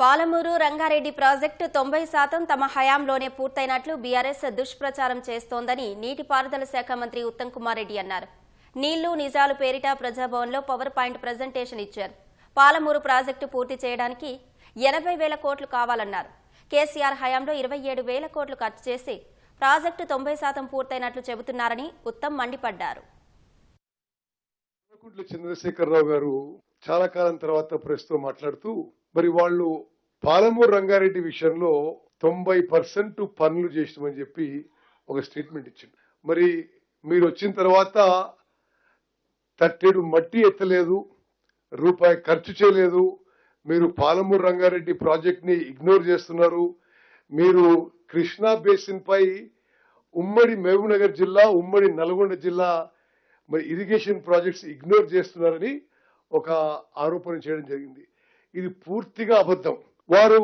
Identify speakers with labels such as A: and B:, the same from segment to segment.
A: Palamuru Rangareddy project తొంభై శాతం తమ హయాంలోనే పూర్తయినట్లు బీఆర్ఎస్ దుష్ప్రచారం చేస్తోందని నీటిపారుదల శాఖ మంత్రి ఉత్తమ్ కుమార్ రెడ్డి అన్నారు. నీళ్ళు నిజాలు పేరిట ప్రజాభవన్లో పవర్ పాయింట్ ప్రజెంటేషన్ ఇచ్చారు. పాలమూరు ప్రాజెక్టు పూర్తి చేయడానికి ఎనభై వేల కోట్లు కావాలన్నారు. కేసీఆర్ హయాంలో ఇరవై ఏడు వేల కోట్లు ఖర్చు చేసి ప్రాజెక్టు తొంభై శాతం పూర్తయినట్లు చెబుతున్నారని ఉత్తమ్ మండిపడ్డారు.
B: చంద్రశేఖరరావు గారు చాలా కాలం తర్వాత ప్రెస్తో మాట్లాడుతూ మరి వాళ్ళు పాలమూరు రంగారెడ్డి విషయంలో తొంభై పర్సెంట్ పనులు చేసినామని చెప్పి ఒక స్టేట్మెంట్ ఇచ్చింది మరి మీరు వచ్చిన తర్వాత తట్టేడు మట్టి ఎత్తలేదు రూపాయి ఖర్చు చేయలేదు మీరు పాలమూరు రంగారెడ్డి ప్రాజెక్ట్ని ఇగ్నోర్ చేస్తున్నారు మీరు కృష్ణా బేసిన్ పై ఉమ్మడి మహబూబ్నగర్ జిల్లా ఉమ్మడి నల్గొండ జిల్లా మరి ఇరిగేషన్ ప్రాజెక్ట్స్ ఇగ్నోర్ చేస్తున్నారని ఒక ఆరోపణ చేయడం జరిగింది. ఇది పూర్తిగా అబద్ధం. వారు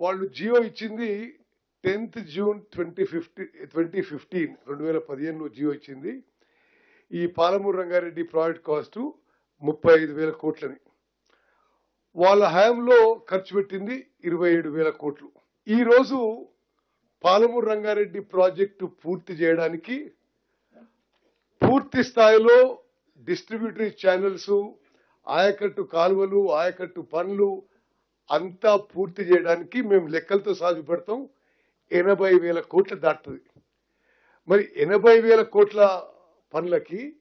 B: వాళ్ళు జియో ఇచ్చింది tenth June twenty fifty twenty fifteen రెండు వేల పదిహేనులో జియో ఇచ్చింది. ఈ పాలమూరు రంగారెడ్డి ప్రాజెక్ట్ కాస్టు ముప్పై ఐదు వేల కోట్లని. వాళ్ళ హయాంలో ఖర్చు పెట్టింది ఇరవై ఏడు వేల కోట్లు. ఈరోజు పాలమూరు రంగారెడ్డి ప్రాజెక్టు పూర్తి చేయడానికి పూర్తి స్థాయిలో డిస్ట్రిబ్యూటరీ ఛానల్స్ ఆయకట్టు కాలువలు ఆయకట్టు పనులు అంతా పూర్తి చేయడానికి మేము లెక్కలతో సాగు ఎనభై వేల కోట్ల దాటుతుంది. మరి ఎనభై వేల కోట్ల పనులకి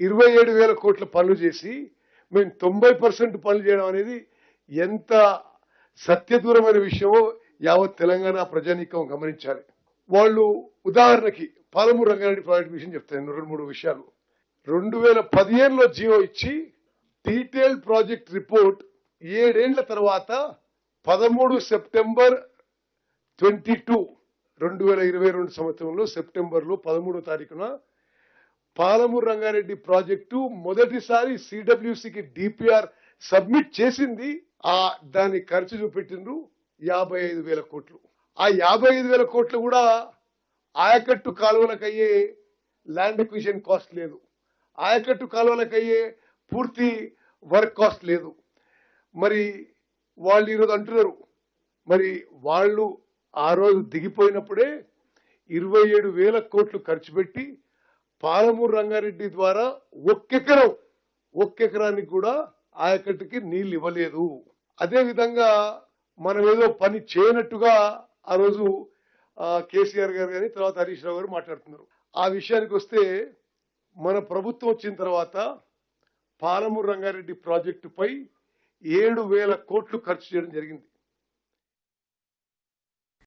B: ఇరవై ఏడు వేల కోట్ల పనులు చేసి మేము తొంభై పర్సెంట్ పనులు చేయడం అనేది ఎంత సత్యదూరమైన విషయమో యావత్ తెలంగాణ ప్రజానీకం గమనించాలి. వాళ్ళు ఉదాహరణకి పాలమూరు రంగారెడ్డి ప్రాజెక్ట్ విషయం చెప్తాను రెండు మూడు విషయాలు. రెండు వేల పదిహేనులో జియో ఇచ్చి డీటెయిల్ ప్రాజెక్ట్ రిపోర్ట్ ఏడేండ్ల తర్వాత పదమూడు సెప్టెంబర్ ట్వంటీ టూ రెండు వేల ఇరవై రెండు సంవత్సరంలో సెప్టెంబర్లో పదమూడో తారీఖున పాలమూరు రంగారెడ్డి ప్రాజెక్టు మొదటిసారి సిడబ్ల్యూసికి డిపిఆర్ సబ్మిట్ చేసింది. ఆ దాని ఖర్చు చూపెట్టిండ్రు యాభై ఐదు వేల కోట్లు. ఆ యాభై ఐదు వేల కోట్లు కూడా ఆయకట్టు కాలువలకు అయ్యే ల్యాండ్ ఎక్విజిషన్ కాస్ట్ లేదు. ఆయకట్టు కాలువలకు అయ్యే పూర్తి వర్క్ కాస్ట్ లేదు. మరి వాళ్ళు ఈరోజు అంటున్నారు మరి వాళ్ళు ఆ రోజు దిగిపోయినప్పుడే ఇరవై ఏడు వేల కోట్లు ఖర్చు పెట్టి పాలమూరు రంగారెడ్డి ద్వారా ఒక్కెకరం ఒక్కెకరానికి కూడా ఆయకట్టుకి నీళ్ళు ఇవ్వలేదు. అదేవిధంగా మనం ఏదో పని చేయనట్టుగా ఆ రోజు కేసీఆర్ గారు కానీ తర్వాత హరీష్ రావు గారు మాట్లాడుతున్నారు. ఆ విషయానికి వస్తే మన ప్రభుత్వం వచ్చిన తర్వాత పాలమూరు రంగారెడ్డి ప్రాజెక్టుపై ఏడు వేల కోట్లు ఖర్చు చేయడం జరిగింది.